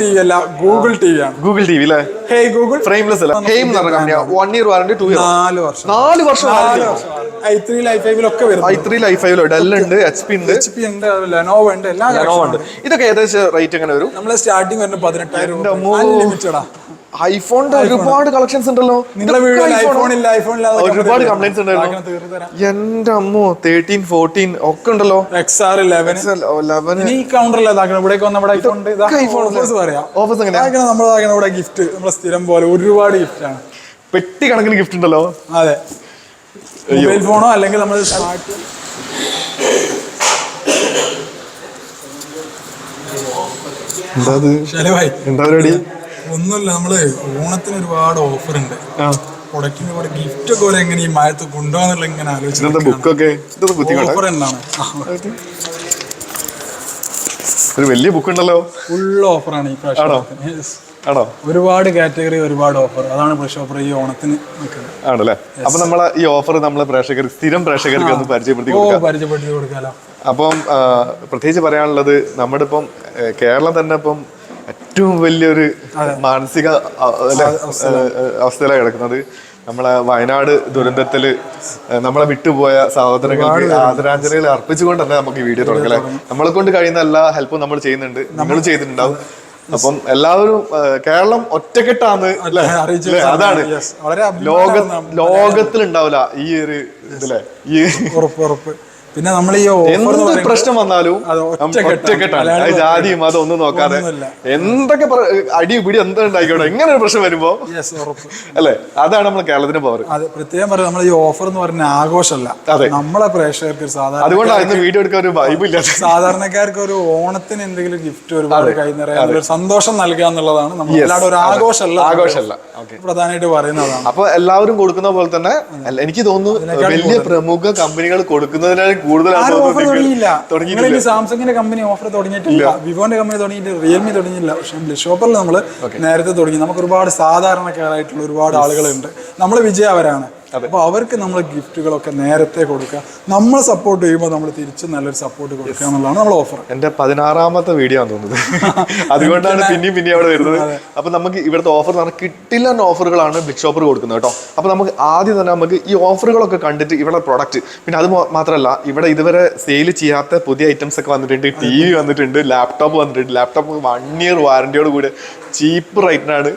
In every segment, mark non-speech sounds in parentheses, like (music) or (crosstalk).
T V അല്ല Google T V ആണ്. Google T V അല്ലേ ഹേ ഗൂഗിൾ ഫ്രെയിംലെസ് അല്ല. ഹെയിം എന്ന് പറഞ്ഞ കമ്പനിയാ one year warranty two year നാല് വർഷം. നാല് വർഷം നാല് വർഷം ഐ ത്രീ ലൈഫ് ഫൈവിലൊക്കെ ഐ ത്രീ ലൈഫ് ഫൈവിലോ ഡെൽ ഉണ്ട് എച്ച് പി ഉണ്ട്. എച്ച് പി ഉണ്ട് ലെനോവ ഉണ്ട് എല്ലാ ലെനോവ ഉണ്ട്. ഇതൊക്കെ ഏകദേശം റേറ്റ് എങ്ങനെ വരും? നമ്മളെ സ്റ്റാർട്ടിങ് വരുന്നത് പതിനെട്ടായിരം. അൺലിമിറ്റഡാ ഐഫോണിന്റെ ഒരുപാട് കളക്ഷൻസ് ഉണ്ടല്ലോ. ഒരുപാട് കംപ്ലൈൻസ് ഉണ്ടായിരുന്നു എന്റെ അമ്മോ തേർട്ടീൻ ഫോർട്ടീൻ ഒക്കെ ഉണ്ടല്ലോ. എക്സ് ആർ ലെവൻ ലെവന് ഇനി ഈ കൗണ്ടറിൽ ഇതാക്കണം. ഇവിടേക്ക് വന്ന ഇവിടെ ഐഫോൺ? ഓഫേഴ്സ് പറയാം? നമ്മൾ ഇതാക്കണം ഗിഫ്റ്റ് നമ്മളെ സ്ഥിരം പോലെ ഒരുപാട് ഗിഫ്റ്റ് ആണ്. പെട്ടി കണക്കിന് ഗിഫ്റ്റ് ഉണ്ടല്ലോ. അതെ. മൊബൈൽ ഫോണോ അല്ലെങ്കിൽ നമ്മൾ എന്താ എന്താ പരിപാടി? ഒന്നുമില്ല നമ്മൾ ഓണത്തിന് ഒരുപാട് ഓഫർ ഉണ്ട് പ്രൊഡക്റ്റിന് കുറെ ഗിഫ്റ്റ് ഒക്കെ ഒരു എങ്ങനെ ഈ മഴത്ത് കൊണ്ടുപോകാന്നുള്ള ഇങ്ങനെ കുത്തിക്കോട്ടെ ഓഫർ എന്താണ് ഒരു വലിയ ബുക്ക് ഉണ്ടല്ലോ. ഫുൾ ഓഫറാണ് ഈ? പ്രാവശ്യം. ആണോ? ഒരുപാട് കാറ്റഗറി ഒരുപാട് ഓഫർ അതാണ് ഫ്രഷ് ഓഫർ ഈ ഓണത്തിന് നിൽക്കുന്നത്. ആണല്ലേ? അപ്പൊ നമ്മളെ ഈ ഓഫർ നമ്മളെ പ്രേക്ഷകർ സ്ഥിരം പ്രേക്ഷകർക്ക് ഒന്ന് പരിചയപ്പെടുത്തി പരിചയപ്പെടുത്തി കൊടുക്കാലോ അപ്പം പ്രത്യേകിച്ച് പറയാനുള്ളത് നമ്മുടെ ഇപ്പം കേരളം തന്നെ ഇപ്പം ഏറ്റവും വലിയൊരു മാനസിക അവസ്ഥയിലാണ് കിടക്കുന്നത്. നമ്മളെ വയനാട് ദുരന്തത്തിൽ നമ്മളെ വിട്ടുപോയ സഹോദരങ്ങൾക്ക് ആദരാഞ്ജലികൾ അർപ്പിച്ചുകൊണ്ട് തന്നെ നമുക്ക് ഈ വീഡിയോ തുടങ്ങലേ നമ്മളെ കൊണ്ട് കഴിയുന്ന എല്ലാ ഹെൽപ്പും നമ്മൾ ചെയ്യുന്നുണ്ട്. നമ്മൾ ചെയ്തിട്ടുണ്ടാവും. അപ്പം എല്ലാവരും കേരളം അറിയിച്ചു അതാണ്. ലോക ലോകത്തിലുണ്ടാവില്ല ഈ ഒരു ഇതിലെ. ഈ ഉറപ്പ് ഉറപ്പ്. പിന്നെ നമ്മൾ ഈ എന്ത് പ്രശ്നം വന്നാലും ഒറ്റക്കെട്ടാണ്. ജാതി മതം ഒന്നും നോക്കാതെ എന്തൊക്കെ അടി പിടി എന്താ ഉണ്ടായിക്കോട്ടെ? ഇങ്ങനെ ഒരു പ്രശ്നം വരുമ്പോ അല്ലെ? അതാണ് നമ്മൾ കേരളത്തിന്റെ പവർ അതെ പ്രത്യേകം പറയാം നമ്മൾ ഈ ഓഫർ എന്ന് പറഞ്ഞ ആഘോഷമല്ല. അതെ. നമ്മളെ പ്രേക്ഷകർക്ക് സാധാരണ അതുകൊണ്ടാണ് വീഡിയോ എടുക്കാൻ ഒരു വൈബ് ഇല്ല. സാധാരണക്കാർക്ക് ഒരു ഓണത്തിന് എന്തെങ്കിലും ഗിഫ്റ്റ് ഒരുപാട് കൈ നിറയാൻ ഒരു സന്തോഷം നൽകുക എന്നുള്ളതാണ്. നമ്മൾ എല്ലാവരും ഒരു ആഘോഷമല്ല ആഘോഷമല്ല. പ്രധാനമായിട്ട് പറയുന്നതാണ്. അപ്പൊ എല്ലാവരും കൊടുക്കുന്ന പോലെ തന്നെ എനിക്ക് തോന്നുന്നു വലിയ പ്രമുഖ കമ്പനികൾ കൊടുക്കുന്നതിനാൽ കൂടുതലാണ് സാംസങ്ങിന്റെ കമ്പനി ഓഫർ തുടങ്ങിയിട്ടില്ല. വിവോന്റെ കമ്പനി തുടങ്ങിയിട്ട് റിയൽമി തുടങ്ങിയില്ല പക്ഷേ ഷോപ്പറിൽ നമ്മൾ നേരത്തെ തുടങ്ങി. നമുക്ക് ഒരുപാട് സാധാരണക്കാരായിട്ടുള്ള ഒരുപാട് ആളുകളുണ്ട്. നമ്മൾ വിജയം അവരാണ്. അപ്പൊ അവർക്ക് നമ്മൾ ഗിഫ്റ്റുകളൊക്കെ നേരത്തെ കൊടുക്കുക. നമ്മൾ സപ്പോർട്ട് ചെയ്യുമ്പോൾ നമ്മൾ തിരിച്ച് നല്ലൊരു സപ്പോർട്ട് കൊടുക്കുക എന്നുള്ളതാണ് നമ്മൾ ഓഫർ എന്റെ പതിനാറാമത്തെ വീഡിയോ ആണ് തോന്നുന്നത്. (laughs) അതുകൊണ്ടാണ് പിന്നെയും പിന്നെയും അവിടെ വരുന്നത്. അപ്പോൾ നമുക്ക് ഇവിടുത്തെ ഓഫർ എന്ന് പറഞ്ഞാൽ കിട്ടില്ല ഓഫറുകളാണ് ബിഗ് ഷോപ്പർ കൊടുക്കുന്നത് കേട്ടോ. അപ്പോൾ നമുക്ക് ആദ്യം തന്നെ നമുക്ക് ഈ ഓഫറുകളൊക്കെ കണ്ടിട്ട് ഇവിടെ പ്രൊഡക്റ്റ് പിന്നെ അത് മാത്രമല്ല ഇവിടെ ഇതുവരെ സെയിൽ ചെയ്യാത്ത പുതിയ ഐറ്റംസ് ഒക്കെ വന്നിട്ടുണ്ട്. ടി വി വന്നിട്ടുണ്ട് ലാപ്ടോപ്പ് വന്നിട്ടുണ്ട്. ലാപ്ടോപ്പ് വൺ ഇയർ വാറന്റിയോട് കൂടി ചീപ്പ് റേറ്റിനാണ്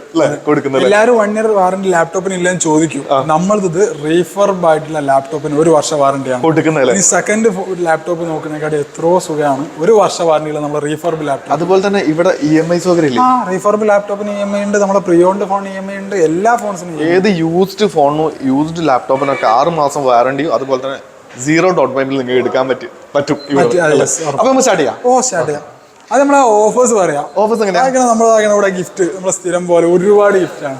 കൊടുക്കുന്നത്. എല്ലാവരും വൺ ഇയർ വാറന്റി ലാപ്ടോപ്പിന് ഇല്ലെന്ന് ചോദിക്കും. നമ്മളിത് റീഫർബ് ആയിട്ടുള്ള ലാപ്ടോപ്പിന് ഒരു വർഷ കൊടുക്കുന്നതല്ലേ? ഈ സെക്കൻഡ് ലാപ്ടോപ്പ് നോക്കുന്നതിനെക്കാട്ടി എത്രയോ സുഖമാണ്. ഒരു വർഷ വാറന്റിയുള്ള നമ്മൾ റീഫർബ് ലാപ്ടോപ്പ്. അതുപോലെ തന്നെ ഇവിടെ ഇ എം ഐ സൗകര്യം ആ റീഫർബ് ലാപ്ടോപ്പിന് ഇ എം ഐ ഉണ്ട് നമ്മുടെ പ്രിയോണ്ട് ഫോൺ ഇ എം ഐ ഉണ്ട് എല്ലാ ഫോൺസിനും ഏത് യൂസ്ഡ് ഫോണും യൂസ്ഡ് ലാപ്ടോപ്പിനൊക്കെ ആറ് മാസം വാറണ്ടിയും അതുപോലെ തന്നെ സീറോ ഡോട്ട് പൈമിൽ നിങ്ങൾക്ക് എടുക്കാൻ പറ്റും പറ്റും അപ്പൊ സ്റ്റാർട്ട് ചെയ്യാം. ഓ സ്റ്റാർട്ട് ചെയ്യാം. അത് നമ്മളെ ഓഫേഴ്സ് പറയാം. ഓഫേഴ്സ് നമ്മളെ ഇവിടെ ഗിഫ്റ്റ് നമ്മളെ സ്ഥിരം പോലെ ഒരുപാട് ഗിഫ്റ്റ് ആണ്.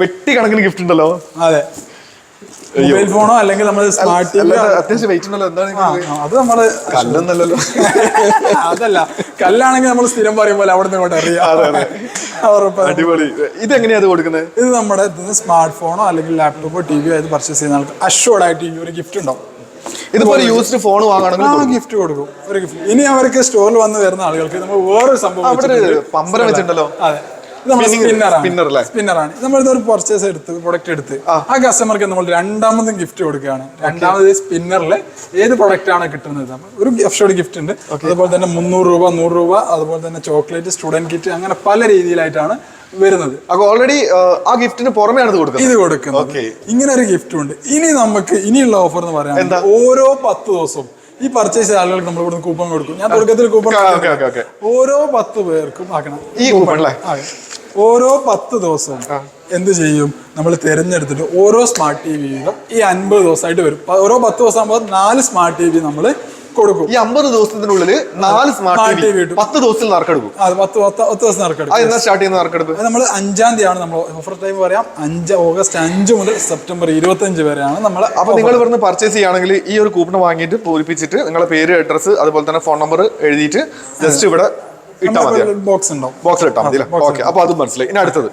പെട്ടി കണക്കിന് ഗിഫ്റ്റ് ഉണ്ടല്ലോ. അതെ. മൊബൈൽ ഫോണോ അല്ലെങ്കിൽ നമ്മൾ സ്മാർട്ട് അത്യാവശ്യം വെയിറ്റ് ഉണ്ടല്ലോ എന്താണ് അത് നമ്മൾ കല്ലൊന്നല്ലല്ലോ. (laughs) അതല്ല കല്ലാണെങ്കിൽ നമ്മൾ സ്ഥിരം പറയും പോലെ അവിടെ നിന്ന് ഇങ്ങോട്ട് അറിയാം അടിപൊളി. ഇത് എങ്ങനെയാ അത് കൊടുക്കുന്നത് ഇത് നമ്മുടെ സ്മാർട്ട് ഫോണോ അല്ലെങ്കിൽ ലാപ്ടോപ്പോ ടി വിയോ ആയത് പർച്ചേസ് ചെയ്യുന്ന ആൾക്ക് അഷ്വർഡ് ആയിട്ട് ഈ ഒരു ഗിഫ്റ്റ് ഉണ്ടാവും. ഇതുപോലെ യൂസ്ഡ് ഫോൺ വാങ്ങണമെങ്കിൽ ഗിഫ്റ്റ് കൊടുക്കും. ഒരു ഗിഫ്റ്റ് ഇനി അവർക്ക് സ്റ്റോറിൽ വന്ന് വരുന്ന ആളുകൾക്ക് നമ്മൾ വേറൊരു സംഭവം പമ്പരം വെച്ചിട്ടുണ്ടല്ലോ. അതെ. Spinning- സ്പിന്നറാണ് നമ്മളിത് ഒരു പർച്ചേസ് എടുത്ത് പ്രൊഡക്റ്റ് എടുത്ത് ആ. കസ്റ്റമർക്ക് നമ്മൾ രണ്ടാമതും ഗിഫ്റ്റ് കൊടുക്കുകയാണ്. രണ്ടാമത് സ്പിന്നറിൽ ഏത് പ്രൊഡക്റ്റ് ആണ് കിട്ടുന്നത്? ഒരു ഗിഫ്റ്റ് ഗിഫ്റ്റ് ഉണ്ട്. അതുപോലെ തന്നെ മുന്നൂറ് രൂപ നൂറ് രൂപ അതുപോലെ തന്നെ ചോക്ലേറ്റ് സ്റ്റുഡന്റ് കിറ്റ് അങ്ങനെ പല രീതിയിലായിട്ടാണ് വരുന്നത്. അപ്പോൾ ഓൾറെഡി ആ ഗിഫ്റ്റിന് പുറമെയാണ് ഇത് കൊടുക്കുന്നത്? ഇത് കൊടുക്കുന്നത്. ഇങ്ങനെ ഒരു ഗിഫ്റ്റ് ഉണ്ട്. ഇനി നമുക്ക് ഇനിയുള്ള ഓഫർ എന്ന് പറയാൻ ഓരോ പത്ത് ദിവസവും ഈ പർച്ചേസ് ചെയ്ത ആളുകൾക്ക് നമ്മൾ ഇവിടുന്ന് കൂപ്പൺ കൊടുക്കും. ഞാൻ തുടക്കത്തിൽ കൂപ്പൺ ഓരോ പത്ത് പേർക്കും ആക്കണം. ഈ കൂപ്പൺ ഓരോ പത്ത് ദിവസവും എന്ത് ചെയ്യും? നമ്മൾ തിരഞ്ഞെടുത്തിട്ട് ഓരോ സ്മാർട്ട് ടി വി വീതം ഈ അൻപത് ദിവസമായിട്ട് വരും. ഓരോ പത്ത് ദിവസം ആകുമ്പോൾ നാല് സ്മാർട്ട് ടി വി നമ്മൾ കൊടുക്കും. ഈ അമ്പത് ദിവസത്തിനുള്ളിൽ നാല് സ്മാർട്ട് ടി വി. പത്ത് ദിവസത്തിൽ നറുക്കെടുക്കും. പത്ത് ദിവസം നറുക്കെടുക്കും. എന്നാ സ്റ്റാർട്ട് ചെയ്യുന്ന നറുക്കെടുപ്പ്? നമ്മൾ അഞ്ചാം തീയതിയാണ് നമ്മൾ ഓഫർ ടൈം പറയാം. അഞ്ച് ഓഗസ്റ്റ് അഞ്ച് മുതൽ സെപ്റ്റംബർ ഇരുപത്തഞ്ച് വരെയാണ് നമ്മൾ അപ്പൊ നിങ്ങൾ ഇവിടുന്ന് പർച്ചേസ് ചെയ്യുകയാണെങ്കിൽ ഈ ഒരു കൂപ്പൺ വാങ്ങിയിട്ട് പൂരിപ്പിച്ചിട്ട് നിങ്ങളുടെ പേര് അഡ്രസ്സ് അതുപോലെ തന്നെ ഫോൺ നമ്പർ എഴുതിയിട്ട് ജസ്റ്റ് ഇവിടെ ഇട്ടാൽ മതി. ബോക്സ് ഉണ്ടാവും. ബോക്സിൽ ഇട്ടാൽ മതി ഓക്കെ അപ്പൊ അതും മനസ്സിലായി. ഇനി അടുത്തത്.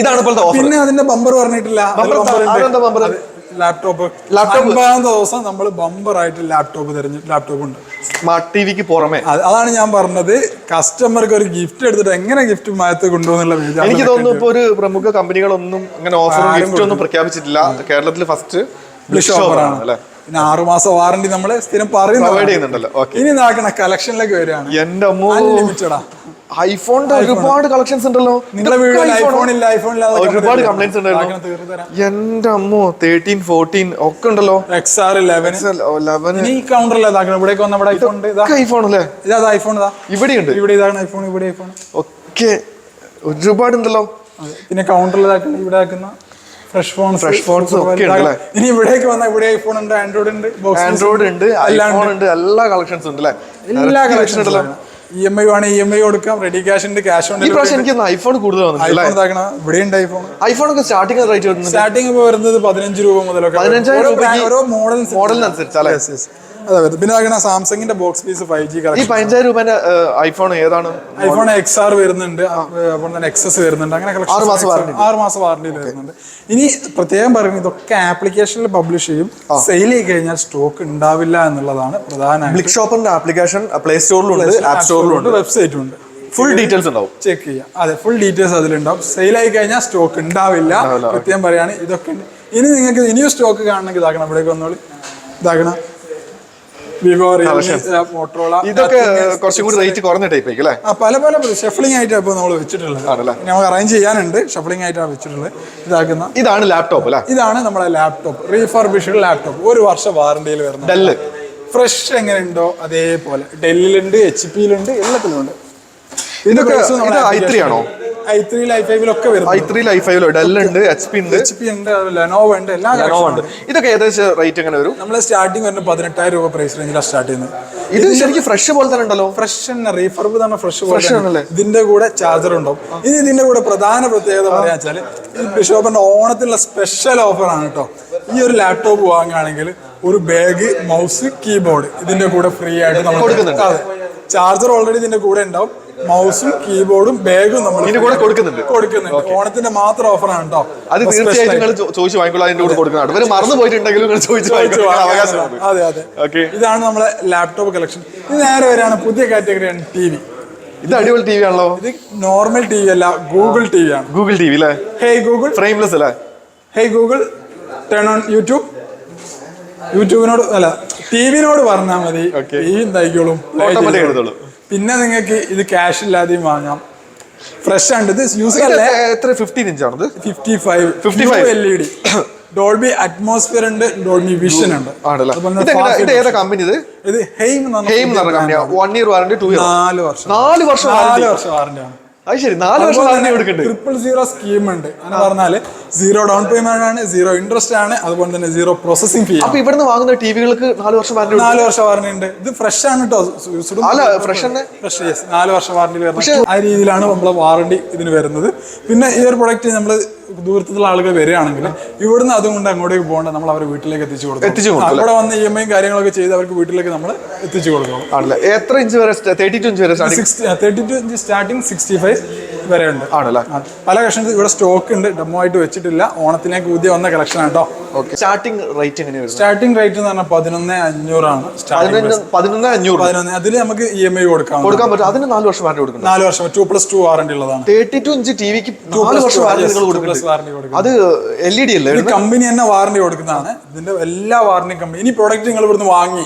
ഇതാണ് ഇപ്പോഴത്തെ പിന്നെ അതിന്റെ ബമ്പർ പറഞ്ഞിട്ടില്ല. അതിൽ ലാപ്ടോപ്പ്. അൻപതാമത്തെ ദിവസം നമ്മൾ ബമ്പർ ആയിട്ട് ലാപ്ടോപ്പ് തിരഞ്ഞു ലാപ്ടോപ്പ് ഉണ്ട്. സ്മാർട്ട് ടി വിക്ക് പുറമെ. അതാണ് ഞാൻ പറഞ്ഞത്. കസ്റ്റമർക്ക് ഒരു ഗിഫ്റ്റ് എടുത്തിട്ട് എങ്ങനെ ഗിഫ്റ്റ് മാറ്റി കൊണ്ടുപോകുന്നുള്ള എനിക്ക് തോന്നുന്നു ഇപ്പൊ ഒരു പ്രമുഖ കമ്പനികളൊന്നും അങ്ങനെ ഓഫർ ഗിഫ്റ്റ് ഒന്നും പ്രഖ്യാപിച്ചിട്ടില്ല. കേരളത്തിൽ ഫസ്റ്റ് ബ്ലിഷ് ഓഫറാണ് അല്ലെ? പിന്നെ ആറുമാസം വാറണ്ടി നമ്മൾ സ്ഥിരം പറയുന്നുണ്ടല്ലോ ഇനി നാക്കണ കളക്ഷനിലേക്ക് വരികയാണ്. എന്റെ അൺലിമിറ്റഡാ ഐഫോണിന്റെ ഒരുപാട് കളക്ഷൻസ് ഉണ്ടല്ലോ. നിങ്ങളെ വീട്ടിൽ ഐഫോൺ ഇല്ല ഐഫോൺ ഇല്ലാതെ ഒരുപാട് complaints ഉണ്ടായിരുന്നു. എന്റെ അമ്മോ തേർട്ടീൻ ഫോർട്ടീൻ ഒക്കെ ഉണ്ടല്ലോ. എക്സ് ആർ ഇലവൻ ലെവൻ ഇനി ഈ കൗണ്ടറിൽ ഇതാക്കണം. ഇവിടേക്ക് വന്ന ഇവിടെ ഐഫോൺ ഉണ്ട്. ഐഫോൺ അല്ലേ? ഇതാ ഐഫോൺ ഇതാ. ഇവിടെയുണ്ട് ഇവിടെ ഇതാണ് ഐഫോൺ ഇവിടെ ഐഫോൺ ഒക്കെ ഒരുപാട് ഉണ്ടല്ലോ പിന്നെ കൗണ്ടറിൽ ഇവിടെ ആക്കുന്ന ഫ്രഷ് ഫോൺസ് ഫ്രഷ് ഫോൺസ് ഒക്കെ ഉണ്ട് അല്ലേ? ഇനി ഇവിടേക്ക് വന്നാൽ ഇവിടെ ഐഫോൺ ഉണ്ട് ആൻഡ്രോയിഡ് ഉണ്ട് ആൻഡ്രോയിഡ് ഉണ്ട് ഐഫോൺ ഉണ്ട് എല്ലാ കളക്ഷൻസ് ഉണ്ട് അല്ലേ? എല്ലാ കളക്ഷൻ ഉണ്ടല്ലോ. ഇ എം ഐ വേണേ ഇ എം ഐ കൊടുക്കാം റെഡി ക്യാഷ് ഉണ്ട് ക്യാഷ് ഈ ഉണ്ട് പ്രാവശ്യം എനിക്ക് ഐഫോൺ കൂടുതൽ ഐഫോൺ ഇതാക്കണം? ഇവിടെ ഉണ്ട് ഐഫോൺ ഐഫോൺ ഒക്കെ സ്റ്റാർട്ടിംഗ് റേറ്റ് വരുന്നത് സ്റ്റാർട്ടിംഗ് വരുന്നത് പതിനഞ്ച് രൂപ മുതലൊക്കെ പതിനഞ്ചായിരം ഓരോ മോഡൽ മോഡലിനനുസരിച്ച് അല്ലേ? അതെ വരുന്നത് പിന്നെ സാംസങ്ങിന്റെ ബോക്സ് പീസ് ഫൈവ് ജി ഈ പതിനഞ്ചായിരം രൂപന്റെ ഐഫോൺ ഏതാണ്? ഐഫോൺ എക്സ് ആർ വരുന്നുണ്ട്. അപ്പോൾ തന്നെ എക്സസ് വരുന്നുണ്ട്. അങ്ങനെ കളക്ഷൻ ആറ് മാസം ആറ് ആറ് മാസം വാറണ്ടിയിൽ വരുന്നുണ്ട്. ഇനി പ്രത്യേകം പറയുന്നത് ഇതൊക്കെ ആപ്ലിക്കേഷനിൽ പബ്ലിഷ് ചെയ്യും. സെയിൽ ചെയ്ത് കഴിഞ്ഞാൽ സ്റ്റോക്ക് ഉണ്ടാവില്ല എന്നുള്ളതാണ് പ്രധാന ബ്ലിക് ഷോപ്പറിന്റെ ആപ്ലിക്കേഷൻ പ്ലേ സ്റ്റോറിലുണ്ട് ആപ്പ് സ്റ്റോറിലുണ്ട് വെബ്സൈറ്റും ഉണ്ട് ഫുൾ ഡീറ്റെയിൽസ് ഉണ്ടാവും. ചെക്ക് ചെയ്യാം. അതെ ഫുൾ ഡീറ്റെയിൽസ് അതിലുണ്ടാവും. സെയിൽ ആയി കഴിഞ്ഞാൽ സ്റ്റോക്ക് ഉണ്ടാവില്ല. കൃത്യം പറയാണ് ഇതൊക്കെ ഇനി നിങ്ങൾക്ക് ഇനിയും സ്റ്റോക്ക് കാണണമെങ്കിൽ ഇതാക്കണം. ഇവിടേക്ക് വന്നോളി. ഇതാക്കണം. വിവോ ഇതൊക്കെ കുറച്ചും കൂടി റേറ്റ് കുറഞ്ഞ ടൈപ്പ് അല്ലേ? പല പല ഷഫ്ലിംഗ് ആയിട്ടാണ് ഇപ്പോൾ നമ്മൾ വെച്ചിട്ടുള്ളത്. നമുക്ക് അറേഞ്ച് ചെയ്യാനുണ്ട്. ഷഫ്ലിംഗ് ആയിട്ടാണ് വെച്ചിട്ടുള്ളത്. ഇതാക്കുന്ന ഇതാണ് ലാപ്ടോപ്പ് അല്ലേ? ഇതാണ് നമ്മുടെ ലാപ്ടോപ്പ് റീഫർബിഷ്ഡ് ലാപ്ടോപ്പ് ഒരു വർഷം വാറണ്ടിയിൽ വരുന്നത് ഡെല്ല് ഫ്രഷ് എങ്ങനെ ഉണ്ടോ അതേപോലെ. ഡെല്ലിലുണ്ട് എച്ച് പിയിലുണ്ട് എല്ലാത്തിലും ഉണ്ട് ഇതൊക്കെ ഇത് ഐ ത്രീ ആണോ? ഐ ത്രീ ലൈഫ് ഫൈവിലൊക്കെ ഐ വരുന്നത് ത്രീ ലൈഫ് ഫൈവിലോ ഡെൽ ഉണ്ട് എച്ച് പി ഉണ്ട്. എച്ച് പി ഉണ്ട് ലെനോവ ഉണ്ട് എല്ലാ ലെനോവോ ഉണ്ട്. ഇതൊക്കെ ഏകദേശം റേറ്റ് എങ്ങനെ വരും? നമ്മൾ സ്റ്റാർട്ടിങ് വരുന്നത് പതിനെട്ടായിരം രൂപ പ്രൈസ് റേഞ്ചിലാണ് സ്റ്റാർട്ട് ചെയ്യുന്നത്. ഇത് ശരിക്കും ഫ്രഷ് പോലെ തന്നെ ഉണ്ടല്ലോ. ഫ്രഷ് തന്നെ റീഫർബ് തന്നെ ഫ്രഷ് ഫ്രഷ് ആണല്ലേ? ഇതിന്റെ കൂടെ ചാർജർ ഉണ്ടാവും. ഇനി ഇതിന്റെ കൂടെ പ്രധാന പ്രത്യേകത പറയാ വെച്ചാൽ ബിഷോപ്പിന്റെ ഓണത്തിനുള്ള സ്പെഷ്യൽ ഓഫർ ആണ് കേട്ടോ. ഈ ഒരു ലാപ്ടോപ്പ് വാങ്ങുകയാണെങ്കിൽ ഒരു ബാഗ് മൗസ് കീബോർഡ് ഇതിന്റെ കൂടെ ഫ്രീ ആയിട്ട് നമ്മൾ ചാർജർ ഓൾറെഡി ഇതിന്റെ കൂടെ ഉണ്ടാവും. മൗസും കീബോർഡും ബാഗും നമ്മൾ ഇതിന്റെ കൂടെ കൊടുക്കുന്നുണ്ട്. കൊടുക്കുന്നുണ്ട്. ഓണത്തിന്റെ മാത്രം ഓഫറാണ് കേട്ടോ അത് തീർച്ചയായിട്ടും നിങ്ങൾ ചോദിച്ചു വാങ്ങിക്കോളാം. അതിന്റെ കൂടെ ഇവർ മറന്നു പോയിട്ടുണ്ടെങ്കിലും നിങ്ങൾ ചോദിച്ചു അതെ അതെ. ഓക്കെ ഇതാണ് നമ്മുടെ ലാപ്ടോപ്പ് കളക്ഷൻ ഇത് നേരെ വരെയാണ് പുതിയ കാറ്റഗറിയാണ് ടി വി ഇത് അടിപൊളി ടി വി ആണല്ലോ. ഇത് നോർമൽ ടി വി അല്ല ഗൂഗിൾ ടി വി ആണ്. ഗൂഗിൾ ടി വി അല്ലേ ഹേ ഗൂഗിൾ ഫ്രെയിംലെസ് അല്ലേ? Hey Google turn on YouTube യൂട്യൂബിനോട് അല്ല ടി വിനോട് പറഞ്ഞാൽ മതി. ഈ ടി വി എന്തായിക്കോളും. പിന്നെ നിങ്ങൾക്ക് ഇത് ക്യാഷ് ഇല്ലാതെയും വാങ്ങാം. ഫ്രഷ് ആണ് ഇത്. യൂസ് എത്ര ഫിഫ്റ്റീൻ ഇഞ്ച് ആണത്? Fifty five 55. L E D Dolby atmosphere ഉണ്ട് ഡോൾബി വിഷൻ ഉണ്ട്. ഇത് ഏതാ കമ്പനി ഇത്? ഇത് ഹെയിം him. One year warranty two year നാല് വർഷം. നാല് വർഷം നാല് വർഷം വാറണ്ടി ആണ്. അത് ശരി നാല് വർഷം വാറണ്ടി കൊടുക്കുന്നുണ്ട് ട്രിപ്പിൾ സീറോ സ്കീം ഉണ്ട്. എന്ന് പറഞ്ഞാൽ സീറോ ഡൗൺ പേയ്മെന്റ് ആണ് സീറോ ഇൻട്രസ്റ്റ് ആണ് അതുപോലെ തന്നെ സീറോ പ്രോസസിംഗ് ഫീ അപ്പൊ ഇവിടുന്ന് വാങ്ങുന്ന ടിവികൾക്ക് നാല് വർഷം വാറണ്ടി നാല് വർഷം വാറണ്ടി ഉണ്ട്. ഇത് ഫ്രഷ് ആണ് കേട്ടോ അല്ല ഫ്രഷ് തന്നെ? ഫ്രഷ് യെസ് നാല് വർഷം വാറണ്ടി വരുന്നത്. ആ രീതിയിലാണ് നമ്മളെ വാറണ്ടി ഇതിന് വരുന്നത്. പിന്നെ ഈ ഒരു പ്രൊഡക്റ്റ് നമ്മൾ ദൂരത്തുള്ള ആളുകൾ വരികയാണെങ്കിൽ ഇവിടുന്ന് അതുകൊണ്ട് അങ്ങോട്ടേക്ക് പോകേണ്ട നമ്മൾ അവരെ വീട്ടിലേക്ക് എത്തിച്ചു കൊടുക്കും എത്തിച്ചു കൊടുക്കും, അവിടെ വന്ന് ഇ എം ഐ കാര്യങ്ങളൊക്കെ ചെയ്ത് അവർക്ക് വീട്ടിലേക്ക് നമ്മൾ എത്തിച്ചു കൊടുക്കും ആണല്ലേ? എത്ര ഇഞ്ച് വരെ തേർട്ടി ടു ഇഞ്ച് വരെ thirty two inch starting sixty five വരെ ഉണ്ട് ആണല്ലേ? പല കളക്ഷൻസ് ഇവിടെ സ്റ്റോക്ക് ഉണ്ട്. ഡെമോ ആയിട്ട് വെച്ചിട്ടില്ല. ഓണത്തിലേക്ക് പുതിയ വന്ന കളക്ഷൻ ആട്ടോ ഓക്കെ സ്റ്റാർട്ടിംഗ് റേറ്റ് എങ്ങനെയാണ് സ്റ്റാർട്ടിംഗ് റേറ്റ് എന്ന് പറഞ്ഞാൽ പതിനൊന്ന് അഞ്ഞൂറാണ്. പതിനൊന്ന് അഞ്ഞൂറ്. പതിനൊന്ന്. അതിൽ നമുക്ക് ഇ എം ഐ കൊടുക്കാം. കൊടുക്കാൻ പറ്റും. അതിന് നാല് വർഷം വാറണ്ടി കൊടുക്കും നാല് വർഷം. ടു പ്ലസ് ടു വാറണ്ടി ഉള്ളതാണ്. തേർട്ടി ടു ഇഞ്ച് ടിവിക്ക് നാല് plus വർഷം വാറണ്ടി. അത് എൽ ഇ ഡി അല്ലേ കമ്പനി തന്നെ വാറണ്ടി കൊടുക്കുന്നതാണ്. ഇതിന്റെ എല്ലാ വാറണ്ടി കമ്പനി ഇനി പ്രൊഡക്റ്റ് നിങ്ങൾ ഇവിടുന്ന് വാങ്ങി.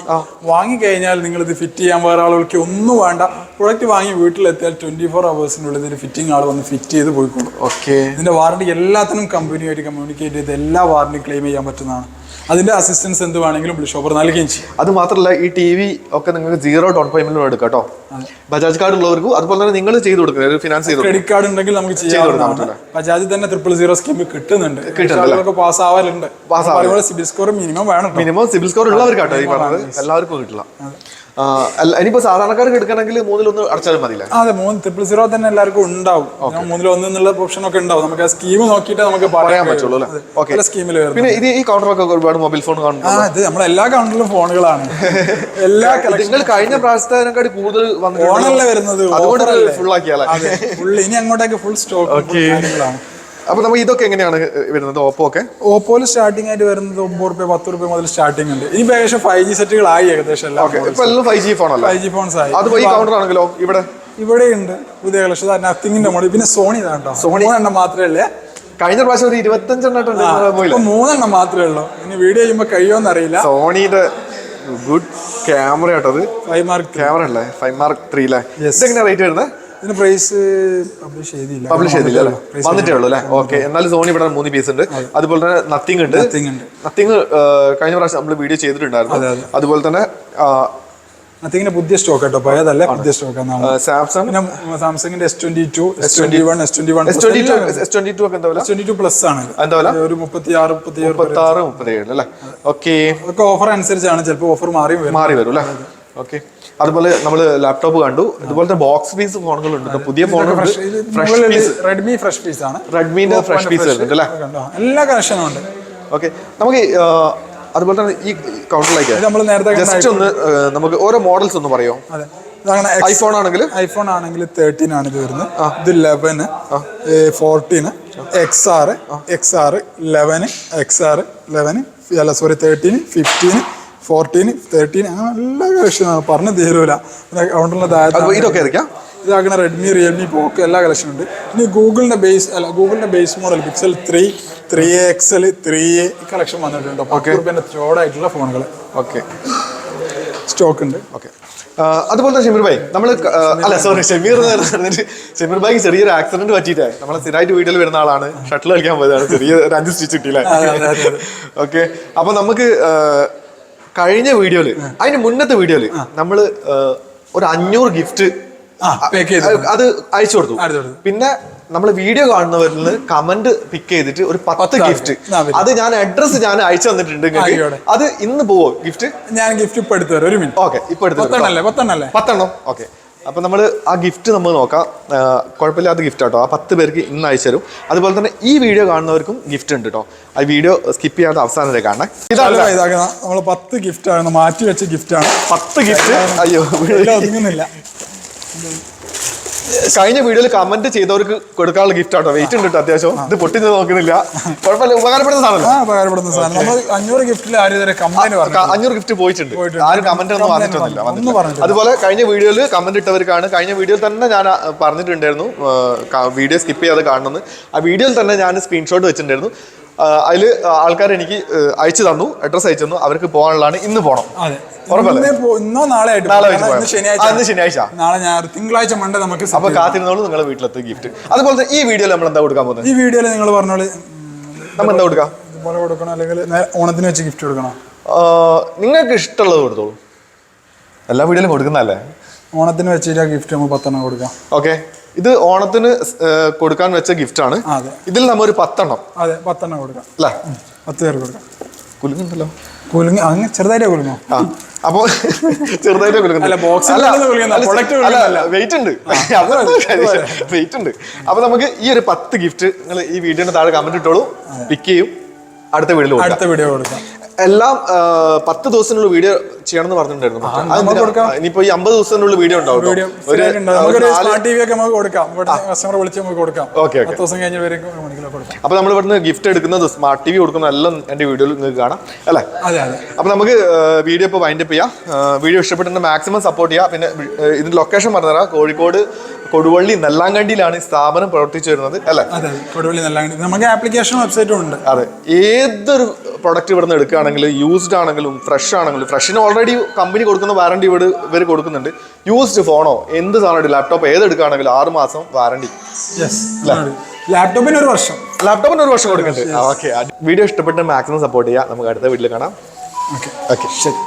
വാങ്ങി കഴിഞ്ഞാൽ നിങ്ങൾ ഇത് ഫിറ്റ് ചെയ്യാൻ വേറെ ആളുകൾക്ക് ഒന്നും വേണ്ട. പ്രൊഡക്റ്റ് വാങ്ങി വീട്ടിലെത്തിയാൽ ട്വന്റി ഫോർ അവേഴ്സിനുള്ളിൽ ഇതിന് ഫിറ്റിംഗ് ആൾ വന്ന് ഫിറ്റ് ചെയ്ത് പോയിക്കോളും. ഓക്കെ ഇതിന്റെ വാറണ്ടി എല്ലാത്തിനും കമ്പനിയായിട്ട് കമ്മ്യൂണിക്കേറ്റ് ചെയ്ത് എല്ലാ വാറണ്ടി ക്ലെയിം ചെയ്യാൻ പറ്റുന്നതാണ്. അതിന്റെ അസിസ്റ്റൻസ് എന്ത് വേണമെങ്കിലും ഷോപ്പർ നൽകുകയും ചെയ്യും. അത് മാത്രമല്ല ഈ ടി വി ഒക്കെ നിങ്ങൾക്ക് സീറോ ഡൗൺ പേയ്മെന്റ് എടുക്കാം കേട്ടോ. ബജാജ് കാർഡ് ഉള്ളവർക്കും അതുപോലെ തന്നെ നിങ്ങൾ ചെയ്ത് കൊടുക്കുന്നത് ഫിനാൻസ് ചെയ്ത് ക്രെഡിറ്റ് കാർഡ് ഉണ്ടെങ്കിൽ നമുക്ക് ചെയ്യാവുന്നതാണ്. ബജാജ് തന്നെ ട്രിപ്പിൾ സീറോ സ്കീം കിട്ടുന്നുണ്ട്. കിട്ടുന്നുണ്ട് പാസ് ആവാറുണ്ട്. സിബിൽ സ്കോർ മിനിമം വേണം മിനിമം സിബിൽ സ്കോർ ഉള്ളവർക്കാട്ടോ ഈ പറഞ്ഞത്. എല്ലാവർക്കും കിട്ടില്ല. ഇനിയിപ്പോ സാധാരണക്കാർക്ക് എടുക്കണമെങ്കിൽ മൂന്നിലൊന്ന് അടച്ചാലും മതി അതെ മൂന്ന് ട്രിപ്പിൾ സീറോ തന്നെ എല്ലാവർക്കും ഉണ്ടാവും. മൂന്നിൽ എന്നുള്ള ഓപ്ഷൻ ഒക്കെ ഉണ്ടാവും. നമുക്ക് ആ സ്കീം നോക്കിയിട്ട് നമുക്ക് പറയാൻ പറ്റുള്ളൂ. അല്ലേ? സ്കീമിൽ പിന്നെ ഇത് ഈ കൗണ്ടറൊക്കെ ഒരുപാട് മൊബൈൽ ഫോൺ കാണുന്നു ഇത് നമ്മളെ എല്ലാ കൗണ്ടറിലും ഫോണുകളാണ് (laughs) എല്ലാ നിങ്ങൾ കഴിഞ്ഞ പ്രാവശ്യത്തേക്കാട്ടി കൂടുതൽ ഓണല്ലേ വരുന്നത്? അതുകൊണ്ട് ഫുൾ ആക്കിയാലേ. ഫുൾ ഇനി അങ്ങോട്ടേക്ക് ഫുൾ സ്റ്റോക്ക് കാര്യങ്ങളാണ്. അപ്പൊ നമുക്ക് ഇതൊക്കെ എങ്ങനെയാണ് വരുന്നത്? ഓപ്പോ ഒക്കെ? ഓപ്പോയിൽ സ്റ്റാർട്ടിംഗ് ആയിട്ട് വരുന്നത് ഒമ്പത് റുപ്യ പത്ത് റുപ്യ മുതൽ സ്റ്റാർട്ടിംഗ് ഉണ്ട്. ഇനി ഏകദേശം ഫൈവ് ജി സെറ്റുകളായി ഏകദേശം എല്ലാം ഫൈവ് ജി ഫോൺ അല്ലേ? ഫൈവ് ജി ഫോൺസ് ആയി. അത് ഈ കൗണ്ടർ ആണെങ്കിലോ ഇവിടെ? ഇവിടെ ഉണ്ട്. പുതിയ കളക്ഷൻ നത്തിങ്ങിന്റെ മോഡൽ പിന്നെ സോണി സോണി എണ്ണം മാത്രമേ ഉള്ളേ. കഴിഞ്ഞ പ്രാവശ്യം ഒരു ഇരുപത്തഞ്ചെണ്ണം മൂന്നെണ്ണം മാത്രമേ ഉള്ളൂ. ഇനി വീഡിയോ ചെയ്യുമ്പോൾ കഴിയുമോ അറിയില്ല. സോണിയുടെ ഗുഡ് ക്യാമറ കേട്ടോ അത് ഫൈവ് മാർക്ക് ക്യാമറ അല്ലേ? ഫൈവ് മാർക്ക് ത്രീ അല്ലേ Yes. ഇതെങ്ങനെയാ റേറ്റ് വരുന്നത്? ഇതിന് പ്രൈസ് പബ്ലിഷ് ചെയ്തില്ല. പബ്ലിഷ് ചെയ്തില്ല അല്ലേ? വന്നിട്ടേ ഉള്ളൂ അല്ലേ? ഓക്കെ എന്നാലും സോണി ഇവിടെ മൂന്ന് പീസ് ഉണ്ട്. അതുപോലെ തന്നെ നത്തിങ് ഉണ്ട്. നത്തിങ് ഉണ്ട്. നത്തിങ് കഴിഞ്ഞ പ്രാവശ്യം നമ്മൾ വീഡിയോ ചെയ്തിട്ടുണ്ടായിരുന്നു. അതുപോലെ തന്നെ നത്തിങ്ങിന്റെ പുതിയ സ്റ്റോക്ക് കേട്ടോ. പഴയതല്ല പുതിയ സ്റ്റോക്ക് സാംസങ് പിന്നെ സാംസങ്ങിന്റെ S twenty two S twenty one S twenty one S twenty two S twenty two എന്താ എസ് ട്വന്റി ടു പ്ലസ് ആണ്. എന്താ ഒരു മുപ്പത്തി ആറ് മുപ്പത്തി മുപ്പത്തി ആറ് മുപ്പത്തി ഏഴ് അല്ലേ ഓക്കെ ഓഫർ അനുസരിച്ചാണ്. ചിലപ്പോൾ ഓഫർ മാറി മാറി വരും അല്ലേ? ഓക്കെ അതുപോലെ നമ്മൾ ലാപ്ടോപ്പ് കണ്ടു. ഇതുപോലത്തെ ബോക്സ് പീസ് ഫോണുകളുണ്ട്. പുതിയ പീസ് റെഡ്മി ഫ്രഷ് പീസ് ആണ്. റെഡ്മിന്റെ ഫ്രഷ് പീസ് വരുന്നുണ്ട് അല്ലേ? എല്ലാ കണക്ഷനും ഉണ്ട്. ഓക്കെ നമുക്ക് അതുപോലെ തന്നെ ഈ കൗണ്ടറിലേക്ക് നമ്മൾ നേരത്തെ ജസ്റ്റ് ഒന്ന് നമുക്ക് ഓരോ മോഡൽസ് ഒന്ന് പറയോ? ഐഫോൺ ആണെങ്കിൽ ഐഫോൺ ആണെങ്കിൽ തേർട്ടീൻ ആണ് ഇത് വരുന്നത്. ഇത് eleven fourteen X R X R eleven X R eleven അല്ല sorry thirteen fifteen fourteen thirteen അങ്ങനെ എല്ലാ കളക്ഷനാണ് പറഞ്ഞു തീരൂല. അതുകൊണ്ടുള്ള ഇതൊക്കെ ആയിരിക്കാം? ഇതാക്കുന്ന റെഡ്മി റിയൽമി പോക്ക് എല്ലാ കളക്ഷനും ഉണ്ട്. ഇനി ഗൂഗിളിന്റെ ബേസ് അല്ല ഗൂഗിളിന്റെ base model Pixel three three XL three A collection വന്നിട്ടുണ്ട്. പത്ത് റുപ്യന്റെ ചോടായിട്ടുള്ള ഫോണുകൾ ഓക്കെ സ്റ്റോക്ക് ഉണ്ട്. ഓക്കെ അതുപോലെ തന്നെ ഷമീർ ഭായി നമ്മൾ അല്ല സോറി ഷമീർ ഷമീർ ഭായിക്ക് ചെറിയൊരു ആക്സിഡന്റ് പറ്റിയിട്ടേ. നമ്മൾ സ്ഥിരമായിട്ട് വീട്ടിൽ വരുന്ന ആളാണ്. ഷട്ടിൽ കളിക്കാൻ പോയതാണ്. ചെറിയ ഒരു അഞ്ച് സ്റ്റിച്ച് കിട്ടിയില്ലേ? ഓക്കെ അപ്പൊ നമുക്ക് കഴിഞ്ഞ വീഡിയോയിൽ അതിന് മുന്നത്തെ വീഡിയോയിൽ നമ്മൾ ഒരു അഞ്ഞൂറ് ഗിഫ്റ്റ് അത് അയച്ചു കൊടുത്തു. പിന്നെ നമ്മൾ വീഡിയോ കാണുന്നവരിൽ നിന്ന് കമന്റ് പിക്ക് ചെയ്തിട്ട് ഒരു പത്ത് ഗിഫ്റ്റ് അത് ഞാൻ അഡ്രസ് ഞാൻ അയച്ചു തന്നിട്ടുണ്ട്. അത് ഇന്ന് പോവോ ഗിഫ്റ്റ് ഞാൻ ഗിഫ്റ്റ് ഇപ്പൊ എടുത്തു തരാം. ഒരു മിനിറ്റ് ഓക്കെ ഇപ്പൊ എടുത്തു തരാം. പത്തെണ്ണല്ലേ? പത്തെണ്ണല്ലേ? പത്തെണ്ണം. ഓക്കെ അപ്പൊ നമ്മൾ ആ ഗിഫ്റ്റ് നമ്മൾ നോക്കാം. കുഴപ്പമില്ലാത്ത ഗിഫ്റ്റ് കേട്ടോ ആ പത്ത് പേർക്ക് ഇന്ന് അയച്ചു തരും. അതുപോലെ തന്നെ ഈ വീഡിയോ കാണുന്നവർക്കും ഗിഫ്റ്റ് ഉണ്ട് കേട്ടോ ആ വീഡിയോ സ്കിപ്പ് ചെയ്യാതെ അവസാനം വരെ കാണണേ. ഇതാണ് ഇതാക്കുന്ന നമ്മൾ പത്ത് ഗിഫ്റ്റ് ആണ്. മാറ്റി വെച്ച ഗിഫ്റ്റ് ആണ്. പത്ത് ഗിഫ്റ്റ് അയ്യോ ഒതുങ്ങുന്നില്ല. (laughs) കഴിഞ്ഞ വീഡിയോയിൽ കമന്റ് ചെയ്തവർക്ക് കൊടുക്കാനുള്ള ഗിഫ്റ്റ് ആട്ടോ. വെയിറ്റ് ഉണ്ട് കേട്ടോ അത്യാവശ്യം. ഇത് പൊട്ടി നോക്കുന്നില്ല. കുഴപ്പമില്ല. ഉപകാരപ്പെടുന്ന സാധനം ഉപകാരപ്പെടുന്ന സാധനം നമ്മൾ അഞ്ഞൂറ് ഗിഫ്റ്റിൽ ആരും ഇതുവരെ കംപ്ലൈന്റ് പറഞ്ഞു അഞ്ഞൂറ് ഗിഫ്റ്റ് പോയിട്ടുണ്ട്. ആരും കമന്റ് ഒന്നും പറഞ്ഞിട്ടൊന്നുമില്ല. അതുപോലെ കഴിഞ്ഞ വീഡിയോയിൽ കമന്റ് ഇട്ടവർക്കാണ്. കഴിഞ്ഞ വീഡിയോയിൽ തന്നെ ഞാൻ പറഞ്ഞിട്ടുണ്ടായിരുന്നു. വീഡിയോ സ്കിപ്പ് ചെയ്യാതെ കാണണമെന്ന്. ആ വീഡിയോയിൽ തന്നെ ഞാൻ സ്ക്രീൻഷോട്ട് വെച്ചിട്ടുണ്ടായിരുന്നു. അതിൽ ആൾക്കാർ എനിക്ക് അയച്ചു തന്നു അഡ്രസ് അയച്ചു തന്നു. അവർക്ക് പോകാനുള്ളതാണ് ഇന്ന് പോകണം? ഇന്ന് നാളെ ആയിട്ട് ശനിയാഴ്ച. നാളെ ഞാൻ തിങ്കളാഴ്ച മണ്ടേ നമുക്ക് അപ്പൊ കാത്തിരുന്നോളൂ നിങ്ങളെ വീട്ടിലെത്തും ഗിഫ്റ്റ് അതുപോലെ ഈ വീഡിയോയിൽ നമ്മൾ എന്താ കൊടുക്കാൻ പോകുന്നത്? ഈ വീഡിയോയിൽ നിങ്ങൾ പറഞ്ഞോളൂ നമ്മൾ എന്താ കൊടുക്കാം? ഇതുപോലെ കൊടുക്കണോ അല്ലെങ്കിൽ ഓണത്തിന് വെച്ച് ഗിഫ്റ്റ് കൊടുക്കണോ. നിങ്ങൾക്ക് ഇഷ്ടമുള്ളത് കൊടുത്തോളൂ. എല്ലാ വീഡിയോയിലും കൊടുക്കുന്നതല്ലേ? ഓണത്തിന് വെച്ചിട്ട് ഗിഫ്റ്റ് നമുക്ക് പത്തെണ്ണം കൊടുക്കാം. ഓക്കെ ഇത് ഓണത്തിന് കൊടുക്കാൻ വെച്ച ഗിഫ്റ്റ് ആണ്. ഇതിൽ നമ്മൾ ഒരു പത്തെണ്ണം. അതെ പത്തെണ്ണം കൊടുക്കാം. അല്ലേ? പത്ത് പേർക്ക് കൊടുക്കാം. കുലുങ്ങുണ്ടല്ലോ കുലുങ്ങി അങ്ങനെ ചെറുതായിട്ട് കുലുങ്ങോ. ആ അപ്പോ ചെറുതായിട്ട് വെയിറ്റ് ഉണ്ട്. വെയിറ്റ് (laughs) (laughs) ഉണ്ട്. അപ്പൊ നമുക്ക് ഈ ഒരു പത്ത് ഗിഫ്റ്റ് നിങ്ങൾ ഈ വീഡിയോയുടെ താഴെ കമന്റ് ഇട്ടോളൂ. പിക്ക് ചെയ്യും. അടുത്ത വീഡിയോ അടുത്ത വീഡിയോ കൊടുക്കാം. എല്ലാം പത്ത് ദിവസത്തിനുള്ള വീഡിയോ ചെയ്യണമെന്ന് പറഞ്ഞിട്ടുണ്ടായിരുന്നു ഇനിയിപ്പോ ഈ അമ്പത് ദിവസത്തിനുള്ള വീഡിയോ ഉണ്ടാവും അപ്പൊ നമ്മൾ ഇവിടുന്ന് ഗിഫ്റ്റ് എടുക്കുന്നത് സ്മാർട്ട് ടി വി കൊടുക്കുന്ന എല്ലാം എന്റെ വീഡിയോയിൽ നിങ്ങൾക്ക് കാണാം അല്ലേ? അപ്പൊ നമുക്ക് വീഡിയോ ഇപ്പോൾ വൈൻഡപ്പ് ചെയ്യാം. വീഡിയോ ഇഷ്ടപ്പെട്ടിട്ട് മാക്സിമം സപ്പോർട്ട് ചെയ്യുക പിന്നെ ഇതിന്റെ ലൊക്കേഷൻ പറഞ്ഞുതരാം കോഴിക്കോട് കൊടുവള്ളി നെല്ലാങ്കണ്ടിയിലാണ് ഈ സ്ഥാപനം പ്രവർത്തിച്ചു വരുന്നത് അല്ലേ? അതെ കൊടുവള്ളി നെല്ലാങ്കണ്ടി. നമുക്ക് ആപ്ലിക്കേഷൻ വെബ്സൈറ്റും ഉണ്ട്. അതെ. ഏതൊരു പ്രൊഡക്റ്റ് ഇവിടുന്ന് എടുക്കുകയാണെങ്കിലും യൂസ്ഡ് ആണെങ്കിലും ഫ്രഷ് ആണെങ്കിലും ഫ്രഷിന് ഓൾറെഡി കമ്പനി കൊടുക്കുന്ന വാറണ്ടി ഇവിടെ ഇവർ കൊടുക്കുന്നുണ്ട്. യൂസ്ഡ് ഫോണോ എന്ത് സാധനം ലാപ്ടോപ്പ് ഏത് എടുക്കുകയാണെങ്കിലും ആറ് മാസം വാറണ്ടി ലാപ്ടോപ്പിന് ഒരു വർഷം. ലാപ്ടോപ്പിന് ഒരു വർഷം കൊടുക്കുന്നുണ്ട്. ഓക്കെ വീഡിയോ ഇഷ്ടപ്പെട്ട് മാക്സിമം സപ്പോർട്ട് ചെയ്യുക നമുക്ക് അടുത്ത വീട്ടിൽ കാണാം. ഓക്കെ ഓക്കെ ശരി.